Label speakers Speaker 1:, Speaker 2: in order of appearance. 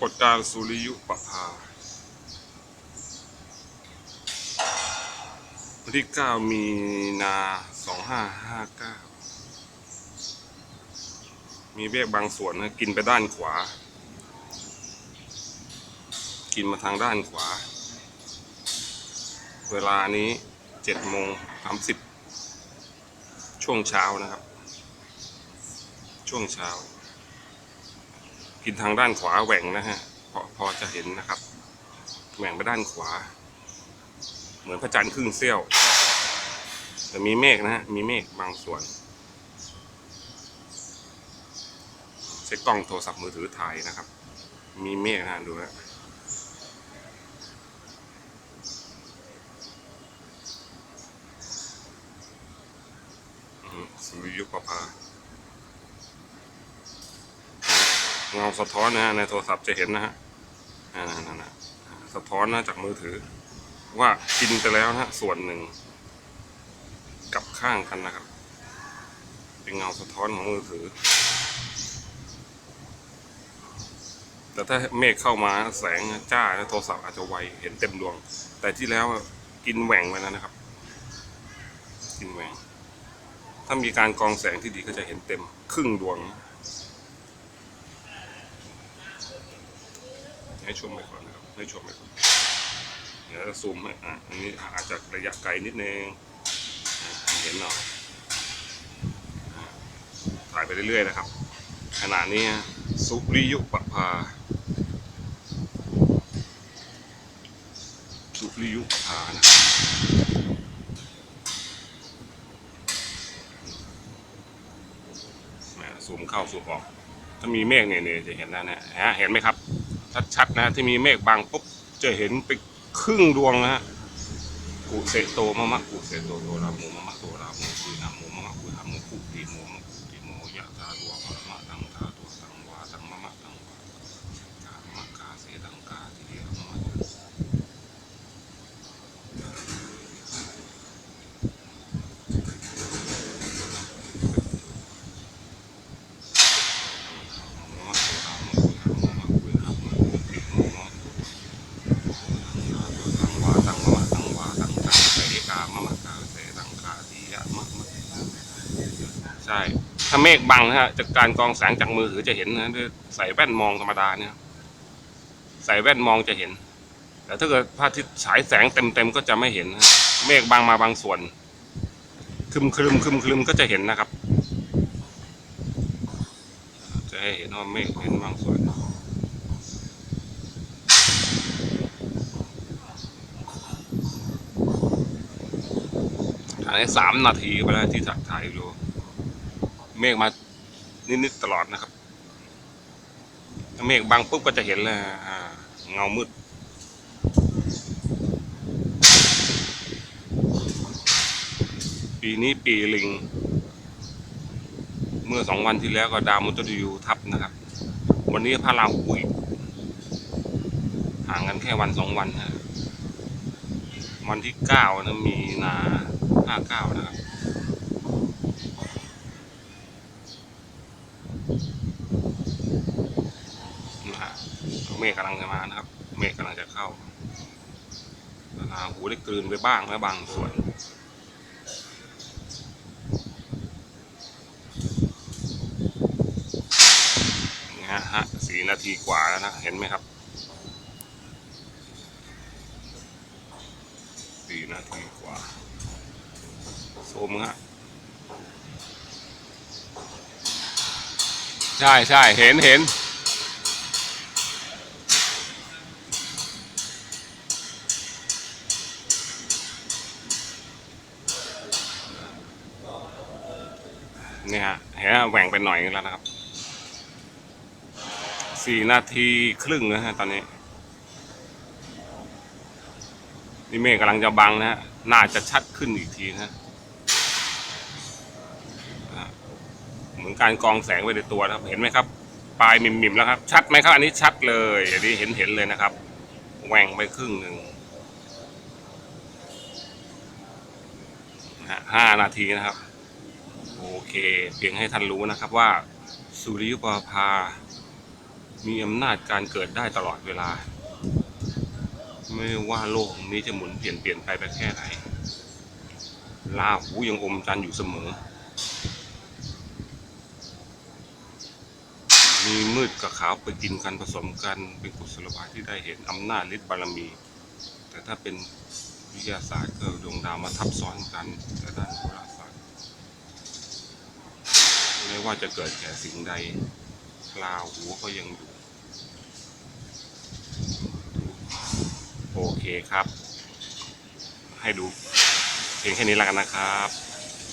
Speaker 1: ากฏการณ์สุริยุปภาวันที่ 9 มีนา 2559 มีเมฆบางส่วนนะกินไปด้านขวา กินมาทางด้านขวา เวลานี้7โมง30 ช่วงเช้านะครับ ช่วงเช้า กินทางด้านขวาแหว่งนะฮะพอพอจะเห็นนะครับแหว่งไปด้านขวา เหมือนพระจันทร์ครึ่งเสี้ยว แต่มีเมฆนะฮะมีเมฆบางส่วนใช้กล้องโทรศัพท์มือถือถ่ายนะครับ มีเมฆนะฮะดูนะสุริยุปภา เงาสะท้อนนะฮะในโทรศัพท์จะเห็นนะฮะนั่นนะสะท้อนนะจากมือถือ ว่ากินไปแล้วนะส่วนหนึ่ง กับข้างกันนะครับ เป็นเงาสะท้อนของมือถือ แต่ถ้าเมฆเข้ามาแสงจ้าโทรศัพท์อาจจะไวเห็นเต็มดวง แต่ที่แล้วกินแหว่งไปแล้วนะครับ กินแหว่งถ้ามีการกองแสงที่ดีก็จะเห็นเต็มครึ่งดวง ให้ชมไปก่อนนะครับ ให้ชมไปก่อนเดี๋ยวจะซูมให้อะอันนี้อาจจะระยะไกลนิดนึงเห็นหน่อยถ่ายไปเรื่อยๆนะครับ ขณะนี้สุริยุปภาสุริยุปภานะซูมเข้าซูมออก ถ้ามีเมฆเนี่ยเนี่ยจะเห็นแล้วนะฮะเห็นไหมครับ ชัดๆนะที่มีเมฆบางปุ๊บจะเห็นไปครึ่งดวงนะฮะกุเสโตมะมะกุเสโตโตรามูมะมะโตรามูคุยนาโมมะมะคุยหาโมคุติโมมะคุติโมยะตาตัวมะมะตังตาตัวตังวาตังมะมะตังวากามะกาเสตังกาทีเดียวมะมะโมมะโตราโมคุยหาโมมะคุยหาโมคุติโมมะ ตังวาตังมะมะตังวาตังตังเสกามะมะกาเสตังกาทียะมะมะ ใช่ ถ้าเมฆบังนะฮะจากการกองแสงจากมือถือจะเห็นนะใส่แว่นมองธรรมดาเนี่ย ใส่แว่นมองจะเห็น แต่ถ้าเกิดพระอาทิตย์ฉายแสงเต็มๆก็จะไม่เห็นนะเมฆบางมาบางส่วนคลึมคลึมคลึมคลึมก็จะเห็นนะครับ จะให้เห็นว่าเมฆเห็นบางส่วนถ่ายได้สามนาทีไปแล้วที่ถ่ายดู เมฆมานิดๆตลอดนะครับถ้าเมฆบางปุ๊บก็จะเห็นเลยเงามืดปีนี้ปีลิง เมื่อสองวันที่แล้วก็ดาวมุตตยูทับนะครับ วันนี้พระราหูอีกห่างกันแค่วันสองวันนะวันที่เก้านะมีนาห้าเก้านะครับ นะฮะ เมฆกำลังจะมานะครับ เมฆกำลังจะเข้าราหูได้กลืนไปบ้างแล้วบางส่วนนี่ฮะฮะสี่นาทีกว่าแล้วนะ เห็นไหมครับสี่นาทีกว่าโซมฮะใช่ใช่เห็นเห็น นี่ฮะเห็นแหว่งไปหน่อยนึงแล้วนะครับสี่นาทีครึ่งนะฮะตอนนี้ นี่เมฆกำลังจะบังนะฮะน่าจะชัดขึ้นอีกทีนะเหมือนการกองแสงไปในตัวนะครับ เห็นไหมครับ ปลายมิมมิมๆแล้วครับ ชัดไหมครับ อันนี้ชัดเลยอันนี้เห็นเห็นเลยนะครับแหว่งไปครึ่งหนึ่งนะฮะห้านาทีนะครับ เค เพียงให้ท่านรู้นะครับว่าสุริยุปภา มีอำนาจการเกิดได้ตลอดเวลา ไม่ว่าโลกนี้จะหมุนเปลี่ยนเปลี่ยนไปไปแค่ไหนลาหูยังอมจันทร์อยู่เสมอ มีมืดกับขาวไปกินกันผสมกันเป็นกุศโลบายที่ได้เห็นอำนาจฤทธิ์บารมี แต่ถ้าเป็นวิทยาศาสตร์ก็ดวงดาวมาทับซ้อนกันแต่ด้านโหราศ ไม่ว่าจะเกิดแก่สิ่งใดลาหูก็ยังอยู่ โอเคครับ ให้ดูเพียงแค่นี้แล้วกันนะครับ